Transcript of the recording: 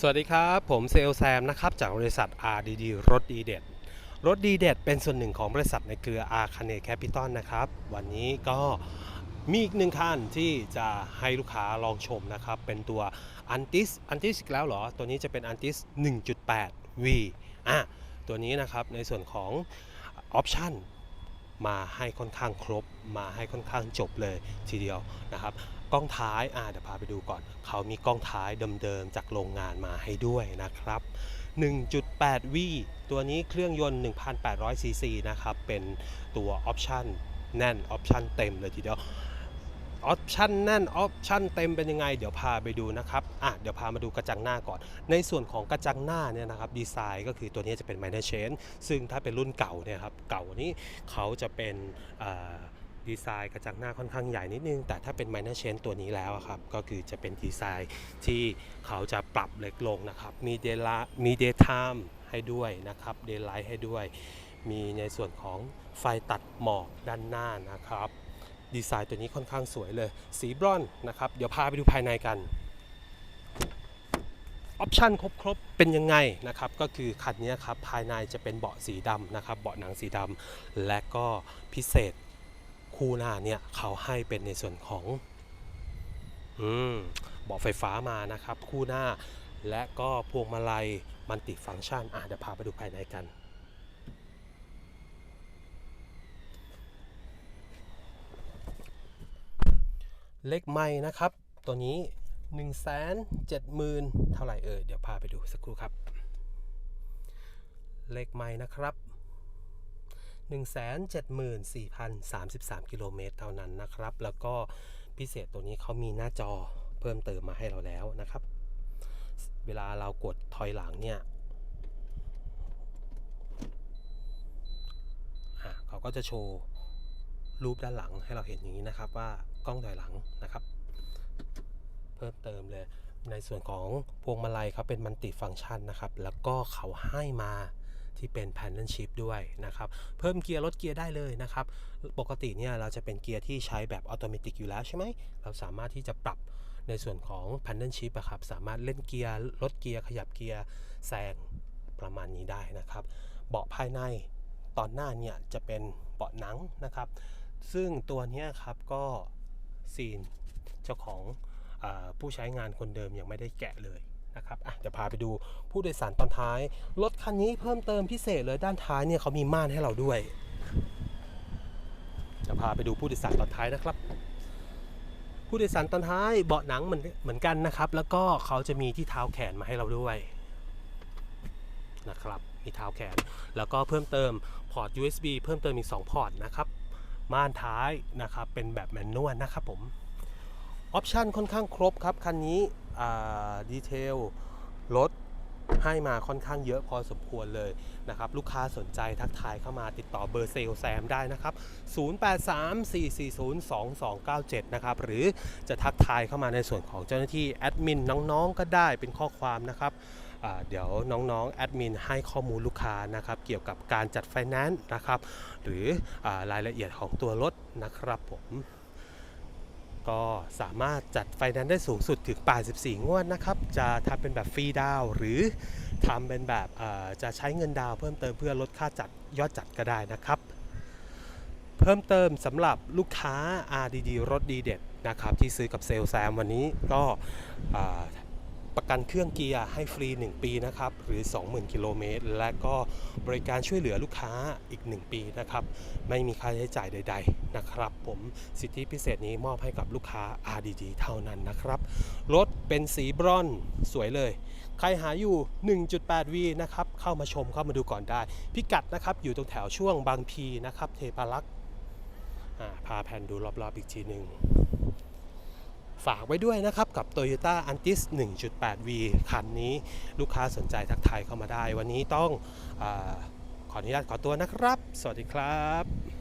สวัสดีครับ ผมเซลแซมนะครับ จากบริษัท RDD รถดีเด็ด รถดีเด็ดเป็นส่วนหนึ่งของบริษัทในเครือ a r c a n e Capital นะครับ วันนี้ก็มีอีกหนึ่งคันที่จะให้ลูกค้าลองชมนะครับ เป็นตัว Antis Antis อีกแล้วเหรอ ตัวนี้จะเป็น Antis 1.8 V อะตัวนี้นะครับในส่วนของออปชั่นมาให้ค่อนข้างครบ มาให้ค่อนข้างจบเลยทีเดียวนะครับ กล้องท้ายอ่าเดี๋ยวพาไปดูก่อน เขามีกล้องท้ายเดิมๆจากโรงงานมาให้ด้วยนะครับ 1.8 V ตัวนี้เครื่องยนต์ 1,800ซีซีนะครับ เป็นตัวออปชั่นแน่นออปชั่นเต็มเลยทีเดียวออปชั่นแน่นออปชั่นเต็มเป็นยังไง เดี๋ยวพาไปดูนะครับอะเดี๋ยวพามาดูกระจังหน้าก่อน ในส่วนของกระจังหน้าเนี่ยนะครับดีไซน์ก็คือตัวนี้จะเป็น minor change ซึ่งถ้าเป็นรุ่นเก่าเนี่ยครับเก่านี้เขาจะเป็นอ่า ดีไซน์กระจังหน้าค่อนข้างใหญ่นิดนึง แต่ถ้าเป็น minor change ตัวนี้แล้วครับ ก็คือจะเป็นดีไซน์ที่เขาจะปรับเล็กลงนะครับ มีเดลามี daytime ให้ด้วยนะครับ daylight ให้ด้วย มีในส่วนของไฟตัดหมอกด้านหน้านะครับ ดีไซน์ตัวนี้ค่อนข้างสวยเลย สีบรอนนะครับ เดี๋ยวพาไปดูภายในกันออปชันครบๆ เป็นยังไงนะครับ ก็คือคันนี้ครับ ภายในจะเป็นเบาะสีดำนะครับ เบาะหนังสีดำและก็พิเศษ คู่หน้าเนี่ยเขาให้เป็นในส่วนของอืมเบาะไฟฟ้ามานะครับ คู่หน้า และก็พวงมาลัยมันติฟังก์ชันอะเดี๋ยวพาไปดูภายในกันเลขไม่นะครับ ตัวนี้ 1 7 0 0 0 0 เท่าไหร่เอ่ยเดี๋ยวพาไปดูสักครู่ครับ เลขไม่นะครับ 174,033 กิโลเมตรเท่านั้นนะครับ แล้วก็พิเศษตัวนี้เขามีหน้าจอเพิ่มเติมมาให้เราแล้วนะครับ เวลาเรากดถอยหลังเนี่ยเขาก็จะโชว์รูปด้านหลังให้เราเห็นอย่างนี้นะครับว่ากล้องถอยหลังนะครับ เพิ่มเติมเลยในส่วนของพวงมาลัยเขาเป็นมันติฟังก์ชันนะครับ แล้วก็เขาให้มา ที่เป็น Paddle Shift ด้วยนะครับ เพิ่มเกียร์ลดเกียร์ได้เลยนะครับ ปกติเนี่ยเราจะเป็นเกียร์ที่ใช้แบบอัตโนมัติอยู่แล้วใช่ไหม เราสามารถที่จะปรับในส่วนของ Paddle Shift อะครับ สามารถเล่นเกียร์ลดเกียร์ขยับเกียร์แซงประมาณนี้ได้นะครับ เบาะภายในตอนหน้าเนี่ยจะเป็นเบาะหนังนะครับ ซึ่งตัวนี้ครับก็ซีนเจ้าของอผู้ใช้งานคนเดิมยังไม่ได้แกะเลย นะครับอะพาไปดูผู้โดยสารตอนท้าย รถคันนี้เพิ่มเติมพิเศษเลยด้านท้ายเนี่ยเขามีม่านให้เราด้วย จะพาไปดูผู้โดยสารตอนท้ายนะครับ ผู้โดยสารตอนท้ายเบาะหนังเหมือนเหมือนกันนะครับ แล้วก็เขาจะมีที่เท้าแขนมาให้เราด้วยนะครับมีเท้าแขน แล้วก็เพิ่มเติมพอร์ต USB เพิ่มเติมอีก 2 พอร์ตนะครับ ม่านท้ายนะครับเป็นแบบแมนนวลนะครับผม ออปชันค่อนข้างครบครับ คันนี้ ดีเทลรถให้มาค่อนข้างเยอะพอสมควรเลยนะครับ ลูกค้าสนใจทักทายเข้ามาติดต่อเบอร์เซลแซมได้นะครับ 0834402297 นะครับ หรือจะทักทายเข้ามาในส่วนของเจ้าหน้าที่แอดมินน้องๆ ก็ได้เป็นข้อความนะครับเดี๋ยวน้องๆแอดมินให้ข้อมูลลูกค้านะครับ เกี่ยวกับการจัดไฟแนนซ์นะครับ หรืออรายละเอียดของตัวรถนะครับผม ก็สามารถจัดไฟแนนซ์ได้สูงสุดถึง 84 งวดนะครับ จะทำเป็นแบบฟรีดาวหรือทำเป็นแบบจะใช้เงินดาวเพิ่มเติมเพื่อลดค่าจัดยอดจัดก็ได้นะครับ เพิ่มเติมสำหรับลูกค้า RDD รถดีเด็ดนะครับที่ซื้อกับเซลแซมวันนี้ก็ ประกันเครื่องเกียร์ให้ฟรี 1 ปีนะครับ หรือ 20,000 กิโลเมตร และก็บริการช่วยเหลือลูกค้าอีก 1 ปีนะครับ ไม่มีค่าใช้จ่ายใด ๆ นะครับ ผมสิทธิพิเศษนี้มอบให้กับลูกค้า RDD เท่านั้นนะครับ รถเป็นสีบรอนซ์สวยเลย ใครหาอยู่ 1.8V นะครับ เข้ามาชมเข้ามาดูก่อนได้ พิกัดนะครับ อยู่ตรงแถวช่วงบางพีนะครับ เทพารักษ์พาแผนดูรอบๆอีกทีหนึ่ง ฝากไว้ด้วยนะครับ กับ Toyota Antis 1.8V คันนี้ลูกค้าสนใจทักทายเข้ามาได้ วันนี้ต้องอขออนุญาตขอตัวนะครับ สวัสดีครับ